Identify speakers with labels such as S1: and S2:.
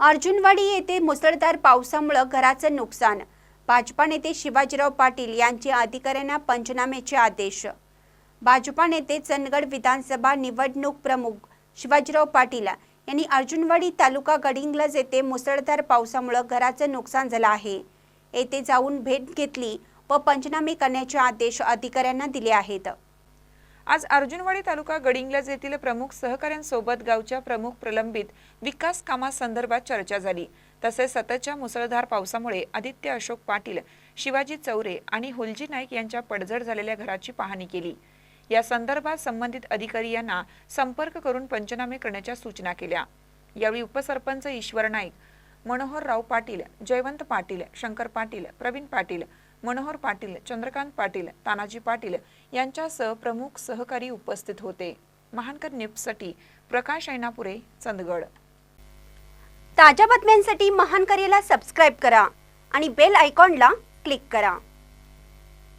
S1: अर्जुनवाडी येथे मुसळधार पावसामुळे घराचं नुकसान. भाजपा नेते शिवाजीराव पाटील यांचे अधिकाऱ्यांना पंचनाम्याचे आदेश. भाजपा नेते चंदगड विधानसभा निवडणूक प्रमुख शिवाजीराव पाटील यांनी अर्जुनवाडी तालुका गडिंग्लज येथे मुसळधार पावसामुळे घराचं नुकसान झालं आहे. येथे जाऊन भेट घेतली व पंचनामे करण्याचे आदेश अधिकाऱ्यांना दिले आहेत.
S2: आज अर्जुनवाडी तालुका गडिंग्लज येथील प्रमुख सहकाऱ्यांसोबत गावच्या प्रमुख प्रलंबित विकास कामासंदर्भात चर्चा झाली. तसेच सततच्या मुसळधार पावसामुळे आदित्य अशोक पाटील शिवाजी चौरे आणि हुलजी नाईक यांच्या पडझड झालेल्या घराची पाहणी केली. या संदर्भात संबंधित अधिकारी यांना संपर्क करून पंचनामे करण्याच्या सूचना केल्या. यावेळी उपसरपंच ईश्वर नाईक मनोहरराव पाटील जयवंत पाटील शंकर पाटील प्रवीण पाटील मनोहर पाटील चंद्रकांत पाटील तानाजी पाटील यांच्यासह प्रमुख सहकारी उपस्थित होते. महानकर न्यूजसाठी प्रकाश ऐनापुरे चंदगड.
S1: ताज्या बातम्यांसाठी महानकरेला सबस्क्राईब करा आणि बेल आयकॉनला क्लिक करा.